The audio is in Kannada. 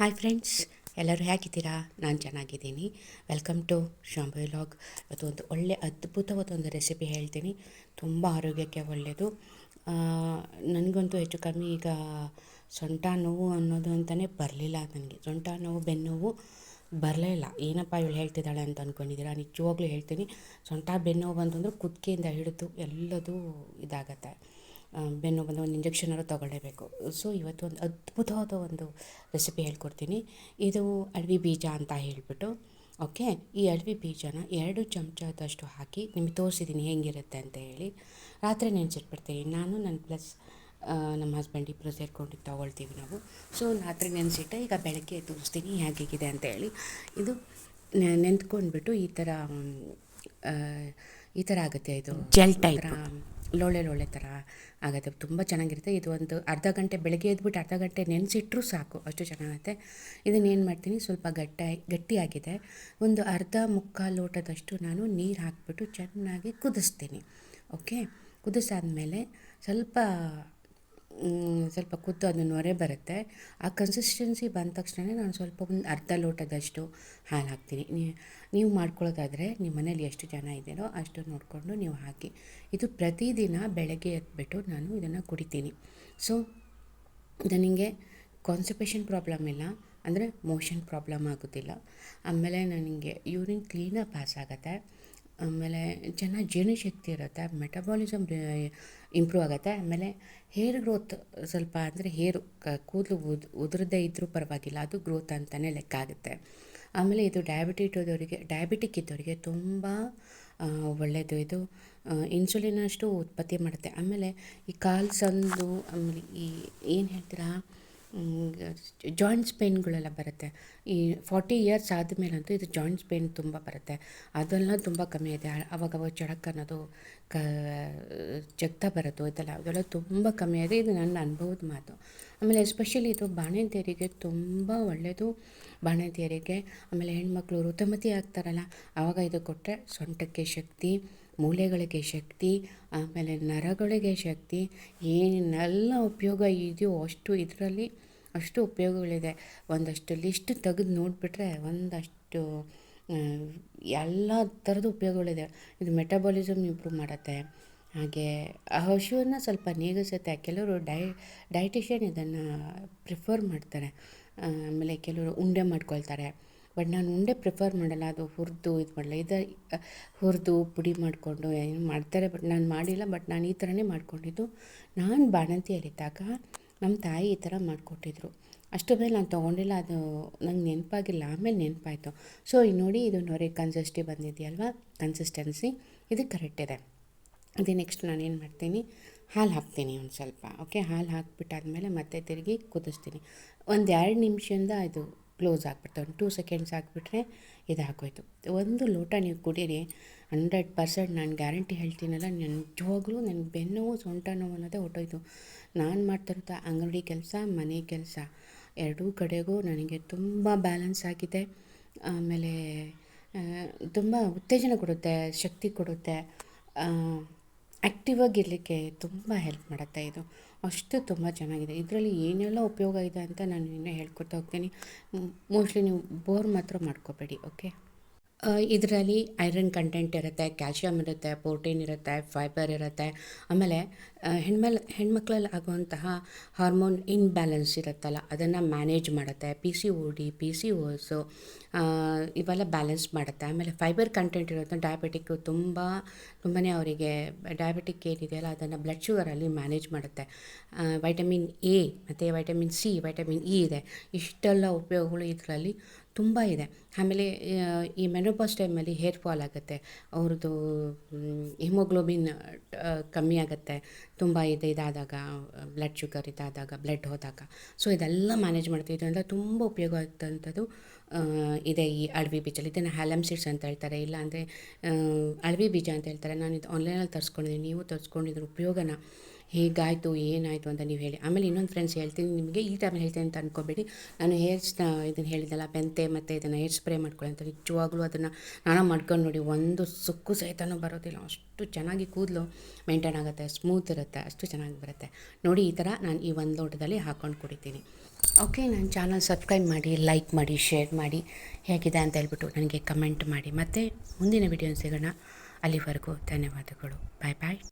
ಹಾಯ್ ಫ್ರೆಂಡ್ಸ್ ಎಲ್ಲರೂ ಹೇಗಿದ್ದೀರಾ? ನಾನು ಚೆನ್ನಾಗಿದ್ದೀನಿ. ವೆಲ್ಕಮ್ ಟು ಶಾಂಬೈ ಲಾಗ್ ಇವತ್ತು ಒಂದು ಒಳ್ಳೆ ಅದ್ಭುತವಾದ ಒಂದು ರೆಸಿಪಿ ಹೇಳ್ತೀನಿ. ತುಂಬ ಆರೋಗ್ಯಕ್ಕೆ ಒಳ್ಳೆಯದು. ನನಗಂತೂ ಹೆಚ್ಚು ಕಮ್ಮಿ ಈಗ ಸೊಂಟ ನೋವು ಅನ್ನೋದು ಅಂತಲೇ ಬರಲಿಲ್ಲ ನನಗೆ. ಸೊಂಟ ನೋವು, ಬೆನ್ನೋವು ಬರಲೇ ಇಲ್ಲ. ಏನಪ್ಪ ಇವಳು ಹೇಳ್ತಿದ್ದಾಳೆ ಅಂತ ಅಂದ್ಕೊಂಡಿದ್ದೀರಾ ನಿಜವಾಗ್ಲೂ ಹೇಳ್ತೀನಿ. ಸೊಂಟ, ಬೆನ್ನೋವು ಬಂತಂದ್ರೆ ಕುತ್ತಿಗೆಯಿಂದ ಹಿಡಿದು ಎಲ್ಲದೂ ಇದಾಗತ್ತೆ. ಬೆನ್ನು ಬಂದು ಒಂದು ಇಂಜೆಕ್ಷನ್ ಇಂಜೆಕ್ಷನಾದ್ರು ತೊಗೊಳ್ಳೇಬೇಕು. ಸೊ ಇವತ್ತು ಒಂದು ಅದ್ಭುತವಾದ ಒಂದು ರೆಸಿಪಿ ಹೇಳ್ಕೊಡ್ತೀನಿ. ಇದು ಅಳವಿ ಬೀಜ ಅಂತ ಹೇಳಿಬಿಟ್ಟು ಓಕೆ ಈ ಅಳವಿ ಬೀಜನ ಎರಡು ಚಮಚದಷ್ಟು ಹಾಕಿ, ನಿಮಗೆ ತೋರಿಸಿದ್ದೀನಿ ಹೇಗಿರುತ್ತೆ ಅಂತ ಹೇಳಿ, ರಾತ್ರಿ ನೆನೆಸಿಟ್ಬಿಡ್ತೀನಿ. ನಾನು ನನ್ನ ಪ್ಲಸ್ ನಮ್ಮ ಹಸ್ಬೆಂಡ್ ಇಬ್ಬರು ಸೇರ್ಕೊಂಡು ತೊಗೊಳ್ತೀವಿ ನಾವು. ಸೊ ರಾತ್ರಿ ನೆನೆಸಿಟ್ಟೆ, ಈಗ ಬೆಳಗ್ಗೆ ತೋರಿಸ್ತೀನಿ ಹೇಗಿದೆ ಅಂತ ಹೇಳಿ. ಇದು ನೆ- ನೆಂದ್ಕೊಂಡ್ಬಿಟ್ಟು ಈ ಥರ ಈ ಥರ ಆಗುತ್ತೆ ಇದು. ಜೆಲ್ ಟೈಪ್ ಲೋಳೆ ಲೋಳೆ ಥರ ಆಗುತ್ತೆ. ತುಂಬ ಚೆನ್ನಾಗಿರುತ್ತೆ. ಇದು ಒಂದು ಅರ್ಧ ಗಂಟೆ ಬೆಳಗ್ಗೆ ಎದ್ಬಿಟ್ಟು ಅರ್ಧ ಗಂಟೆ ನೆನೆಸಿಟ್ರೂ ಸಾಕು. ಅಷ್ಟು ಚೆನ್ನಾಗುತ್ತೆ. ಇದನ್ನೇನು ಮಾಡ್ತೀನಿ ಸ್ವಲ್ಪ ಗಟ್ಟ ಗಟ್ಟಿಯಾಗಿದೆ ಒಂದು ಅರ್ಧ ಮುಕ್ಕಾಲು ಲೋಟದಷ್ಟು ನಾನು ನೀರು ಹಾಕಿಬಿಟ್ಟು ಚೆನ್ನಾಗಿ ಕುದಿಸ್ತೀನಿ. ಓಕೆ? ಕುದಿಸಾದ್ಮೇಲೆ ಸ್ವಲ್ಪ ಮ್, ಸ್ವಲ್ಪ ಕುದ್ದು ಅದು ನೊರೆ ಬರುತ್ತೆ. ಆ ಕನ್ಸಿಸ್ಟೆನ್ಸಿ ಬಂದ ತಕ್ಷಣ ನಾನು ಸ್ವಲ್ಪ ಒಂದು ಅರ್ಧ ಲೋಟದಷ್ಟು ಹಾಲು ಹಾಕ್ತೀನಿ ನೀವು ಮಾಡ್ಕೊಳ್ಳೋದಾದರೆ ನಿಮ್ಮ ಮನೇಲಿ ಎಷ್ಟು ಜನ ಇದೆಯೋ ಅಷ್ಟು ನೋಡಿಕೊಂಡು ನೀವು ಹಾಕಿ. ಇದು ಪ್ರತಿದಿನ ಬೆಳಗ್ಗೆ ಎದ್ಬಿಟ್ಟು ನಾನು ಇದನ್ನು ಕುಡಿತೀನಿ. ಸೊ ನನಗೆ ಕಾನ್ಸಪೇಷನ್ ಪ್ರಾಬ್ಲಮ್ ಇಲ್ಲ, ಅಂದರೆ ಮೋಷನ್ ಪ್ರಾಬ್ಲಮ್ ಆಗೋದಿಲ್ಲ. ಆಮೇಲೆ ನನಗೆ ಯೂರಿನ್ ಕ್ಲೀನಾಗಿ ಪಾಸ್ ಆಗುತ್ತೆ. ಆಮೇಲೆ ಚೆನ್ನಾಗಿ ಜೀರ್ಣಶಕ್ತಿ ಇರುತ್ತೆ ಮೆಟಬಾಲಿಸಮ್ ಇಂಪ್ರೂವ್ ಆಗುತ್ತೆ. ಆಮೇಲೆ ಹೇರ್ ಗ್ರೋತ್ ಸ್ವಲ್ಪ ಅಂದರೆ ಹೇರು ಕೂದಲು ಉದ್, ಉದುರದೇ ಇದ್ದರೂ ಪರವಾಗಿಲ್ಲ, ಅದು ಗ್ರೋತ್ ಅಂತಲೇ ಲೆಕ್ಕ ಆಗುತ್ತೆ. ಆಮೇಲೆ ಇದು ಡಯಾಬಿಟಿಟ್ ಇದ್ದವರಿಗೆ ಡಯಾಬಿಟಿಕ್ ಇದ್ದವರಿಗೆ ತುಂಬ ಒಳ್ಳೆಯದು ಇದು ಇನ್ಸುಲಿನ್ ಅಷ್ಟು ಉತ್ಪತ್ತಿ ಮಾಡುತ್ತೆ. ಆಮೇಲೆ ಈ ಕಾಲು ಸಂದು ಆಮೇಲೆ ಈ ಏನು ಹೇಳ್ತೀರಾ? ಜಾಯಿಂಟ್ಸ್ ಪೇನ್ಗಳೆಲ್ಲ ಬರುತ್ತೆ. ಈ ಫಾರ್ಟಿ ಇಯರ್ಸ್ ಆದಮೇಲಂತೂ ಇದು ಜಾಯಿಂಟ್ಸ್ ಪೇನ್ ತುಂಬ ಬರುತ್ತೆ. ಅದೆಲ್ಲ ತುಂಬ ಕಮ್ಮಿ ಇದೆ. ಅವಾಗ ಚಳಕ್ ಅನ್ನೋದು ಕ, ಜಗ್ತಾ ಬರೋದು, ಇದೆಲ್ಲ ಅದೆಲ್ಲ ತುಂಬ ಕಮ್ಮಿ ಇದೆ. ಇದು ನನ್ನ ಅನುಭವದ ಮಾತು. ಆಮೇಲೆ ಎಸ್ಪೆಷಲಿ ಇದು ಬಾಣಂತಿಯರಿಗೆ ತುಂಬ ಒಳ್ಳೆಯದು ಬಾಣಂತಿಯರಿಗೆ ಆಮೇಲೆ ಹೆಣ್ಮಕ್ಳು ಋತುಮತಿ ಆಗ್ತಾರಲ್ಲ ಆವಾಗ ಇದು ಕೊಟ್ಟರೆ ಸೊಂಟಕ್ಕೆ ಶಕ್ತಿ ಮೂಳೆಗಳಿಗೆ ಶಕ್ತಿ, ಆಮೇಲೆ ನರಗಳಿಗೆ ಶಕ್ತಿ, ಏನೆಲ್ಲ ಉಪಯೋಗ ಇದೆಯೋ ಅಷ್ಟು ಇದರಲ್ಲಿ ಅಷ್ಟು ಉಪಯೋಗಗಳಿದೆ. ಒಂದಷ್ಟು ಲಿಸ್ಟ್ ತೆಗೆದು ನೋಡಿಬಿಟ್ರೆ ಒಂದಷ್ಟು ಎಲ್ಲ ಥರದ ಉಪಯೋಗಗಳಿದೆ. ಇದು ಮೆಟಬಾಲಿಸಮ್ ಇಂಪ್ರೂವ್ ಮಾಡುತ್ತೆ. ಹಾಗೆ ಆ ಹಸುವನ್ನು ಸ್ವಲ್ಪ ನೀಗಿಸುತ್ತೆ. ಕೆಲವರು ಡೈ ಡೈಟಿಷಿಯನ್ ಇದನ್ನು ಪ್ರಿಫರ್ ಮಾಡ್ತಾರೆ. ಆಮೇಲೆ ಕೆಲವರು ಉಂಡೆ ಮಾಡ್ಕೊಳ್ತಾರೆ. ಬಟ್ ನಾನು ಉಂಡೆ ಪ್ರಿಫರ್ ಮಾಡಲ್ಲ. ಅದು ಹುರಿದು, ಇದು ಮಾಡಲ್ಲ ಇದು ಹುರಿದು, ಪುಡಿ ಮಾಡಿಕೊಂಡು ಏನು ಮಾಡ್ತಾರೆ ಬಟ್ ನಾನು ಮಾಡಿಲ್ಲ ಬಟ್ ನಾನು ಈ ಥರನೇ ಮಾಡಿಕೊಂಡಿದ್ದು. ನಾನು ಬಾಣಂತಿಯಲ್ಲಿದ್ದಾಗ ನಮ್ಮ ತಾಯಿ ಈ ಥರ ಮಾಡಿಕೊಟ್ಟಿದ್ರು. ಅಷ್ಟು ಮೇಲೆ ನಾನು ತೊಗೊಂಡಿಲ್ಲ. ಅದು ನಂಗೆ ನೆನಪಾಗಿಲ್ಲ. ಆಮೇಲೆ ನೆನಪಾಯಿತು. ಸೊ ಈಗ ನೋಡಿ ಇದು ನೊರೆ ಕನ್ಸಿಸ್ಟಿ ಬಂದಿದೆಯಲ್ವ? ಕನ್ಸಿಸ್ಟೆನ್ಸಿ ಇದು ಕರೆಕ್ಟ್ ಇದೆ. ಅದೇ ನೆಕ್ಸ್ಟ್ ನಾನು ಏನು ಮಾಡ್ತೀನಿ? ಹಾಲು ಹಾಕ್ತೀನಿ ಒಂದು ಸ್ವಲ್ಪ. ಓಕೆ ಹಾಲು ಹಾಕ್ಬಿಟ್ಟಾದ್ಮೇಲೆ ಮತ್ತೆ ತಿರುಗಿ ಕುದಿಸ್ತೀನಿ. ಒಂದು ಎರಡು ನಿಮಿಷದಿಂದ ಇದು ಕ್ಲೋಸ್ ಆಗಿಬಿಡ್ತು ಒಂದು ಟೂ ಸೆಕೆಂಡ್ಸ್ ಹಾಕ್ಬಿಟ್ರೆ ಇದು ಹಾಕೋಯ್ತು ಒಂದು ಲೋಟ ನೀವು ಕುಡೀರಿ, ಹಂಡ್ರೆಡ್ ಪರ್ಸೆಂಟ್ ನಾನು ಗ್ಯಾರಂಟಿ ಹೇಳ್ತೀನಲ್ಲ ನಿಜವಾಗ್ಲೂ ನನಗೆ ಬೆನ್ನೋವು ಸೊಂಟ ನೋವು ಅನ್ನೋದೇ ಹೊಟ್ಟೋಯ್ತು ನಾನು ಮಾಡ್ತಿರೋದು ಅಂಗಡಿ ಕೆಲಸ, ಮನೆ ಕೆಲಸ. ಎರಡೂ ಕಡೆಗೂ ನನಗೆ ತುಂಬ ಬ್ಯಾಲೆನ್ಸ್ ಆಗಿದೆ. ಆಮೇಲೆ ತುಂಬ ಉತ್ತೇಜನ ಕೊಡುತ್ತೆ, ಶಕ್ತಿ ಕೊಡುತ್ತೆ. ಆ್ಯಕ್ಟಿವ್ ಆಗಿರಲಿಕ್ಕೆ ತುಂಬ ಹೆಲ್ಪ್ ಮಾಡುತ್ತೆ ಇದು. ಅಷ್ಟು ತುಂಬ ಚೆನ್ನಾಗಿದೆ. ಇದರಲ್ಲಿ ಏನೆಲ್ಲ ಉಪಯೋಗ ಇದೆ ಅಂತ ನಾನು ಇನ್ನೂ ಹೇಳ್ಕೊಡ್ತಾ ಹೋಗ್ತೀನಿ. ಮೋಸ್ಟ್ಲಿ ನೀವು ಬೋರ್ ಮಾತ್ರ ಮಾಡ್ಕೋಬೇಡಿ, ಓಕೆ? ಇದರಲ್ಲಿ ಐರನ್ ಕಂಟೆಂಟ್ ಇರುತ್ತೆ ಕ್ಯಾಲ್ಶಿಯಮ್ ಇರುತ್ತೆ, ಪ್ರೋಟೀನ್ ಇರುತ್ತೆ, ಫೈಬರ್ ಇರುತ್ತೆ. ಆಮೇಲೆ ಹೆಣ್ಮಲ್, ಹೆಣ್ಮಕ್ಳಲ್ಲಿ ಆಗುವಂತಹ ಹಾರ್ಮೋನ್ ಇನ್ಬ್ಯಾಲೆನ್ಸ್ ಇರುತ್ತಲ್ಲ, ಅದನ್ನು ಮ್ಯಾನೇಜ್ ಮಾಡುತ್ತೆ. P C O D P C O S ಇವೆಲ್ಲ ಬ್ಯಾಲೆನ್ಸ್ ಮಾಡುತ್ತೆ. ಆಮೇಲೆ ಫೈಬರ್ ಕಂಟೆಂಟ್ ಇರುತ್ತೆ ಡಯಾಬಿಟಿಕ್ಕು ತುಂಬ ತುಂಬಾ ಅವರಿಗೆ ಡಯಾಬಿಟಿಕ್ ಏನಿದೆಯಲ್ಲ, ಅದನ್ನು ಬ್ಲಡ್ ಶುಗರಲ್ಲಿ ಮ್ಯಾನೇಜ್ ಮಾಡುತ್ತೆ. ವೈಟಮಿನ್ ಎ ಮತ್ತು ವೈಟಮಿನ್ ಸಿ ವೈಟಮಿನ್ ಇ ಇದೆ. ಇಷ್ಟೆಲ್ಲ ಉಪಯೋಗಗಳು ಇದರಲ್ಲಿ ತುಂಬ ಇದೆ. ಆಮೇಲೆ ಈ ಮೆನೋಪಾಸ್ ಟೈಮಲ್ಲಿ ಹೇರ್ ಫಾಲ್ ಆಗುತ್ತೆ. ಅವ್ರದ್ದು ಹಿಮೋಗ್ಲೋಬಿನ್ ಕಮ್ಮಿ ಆಗುತ್ತೆ. ತುಂಬ ಇದು ಇದಾದಾಗ, ಬ್ಲಡ್ ಶುಗರ್ ಇದಾದಾಗ, ಬ್ಲಡ್ ಹೋದಾಗ. ಸೊ, ಇದೆಲ್ಲ ಮ್ಯಾನೇಜ್ ಮಾಡ್ತೀವಿ. ಇದರಿಂದ ತುಂಬ ಉಪಯೋಗ ಆಗ್ತಂಥದ್ದು ಇದೆ ಈ ಅಳವಿ ಬೀಜಲ್ಲಿ. ಇದನ್ನು ಹ್ಯಾಲಮ್ ಸೀಡ್ಸ್ ಅಂತ ಹೇಳ್ತಾರೆ. ಇಲ್ಲ ಅಂದರೆ ಅಳವಿ ಬೀಜ ಅಂತ ಹೇಳ್ತಾರೆ. ನಾನು ಇದು ಆನ್ಲೈನಲ್ಲಿ ತರಿಸ್ಕೊಂಡಿದ್ದೀನಿ. ನೀವು ತರಿಸ್ಕೊಂಡಿದ್ರ ಉಪಯೋಗನ ಹೇಗಾಯಿತು, ಏನಾಯಿತು ಅಂತ ನೀವು ಹೇಳಿ. ಆಮೇಲೆ ಇನ್ನೊಂದು ಫ್ರೆಂಡ್ಸ್ ಹೇಳ್ತೀನಿ ನಿಮಗೆ, ಈ ಟೈಮಲ್ಲಿ ಹೇಳ್ತೀನಿ ಅಂತ ಅನ್ಕೋಬೇಡಿ. ನಾನು ಹೇರ್ ಇದನ್ನು ಹೇಳಿದ್ದಲ್ಲ ಬೆಂತೆ ಮತ್ತು ಇದನ್ನು ಹೇರ್ ಸ್ಪ್ರೇ ಮಾಡ್ಕೊಳ್ಳಿ ಅಂತ, ನಿಜವಾಗ್ಲೂ ಅದನ್ನು ನಾನು ಮಾಡ್ಕೊಂಡು ನೋಡಿ, ಒಂದು ಸುಕ್ಕು ಸಹಿತನೂ ಬರೋದಿಲ್ಲ. ಅಷ್ಟು ಚೆನ್ನಾಗಿ ಕೂದಲು ಮೇಂಟೈನ್ ಆಗುತ್ತೆ ಸ್ಮೂತ್ ಇರುತ್ತೆ, ಅಷ್ಟು ಚೆನ್ನಾಗಿ ಬರುತ್ತೆ. ನೋಡಿ, ಈ ಥರ ನಾನು ಈ ಒಂದು ಲೋಟದಲ್ಲಿ ಹಾಕ್ಕೊಂಡು ಕುಡಿತೀನಿ. ಓಕೆ ನನ್ನ ಚಾನಲ್ ಸಬ್ಸ್ಕ್ರೈಬ್ ಮಾಡಿ ಲೈಕ್ ಮಾಡಿ ಶೇರ್ ಮಾಡಿ, ಹೇಗಿದೆ ಅಂತ ಹೇಳ್ಬಿಟ್ಟು ನನಗೆ ಕಮೆಂಟ್ ಮಾಡಿ. ಮತ್ತು ಮುಂದಿನ ವಿಡಿಯೋ ಸಿಗೋಣ. ಅಲ್ಲಿವರೆಗೂ ಧನ್ಯವಾದಗಳು. ಬಾಯ್ ಬಾಯ್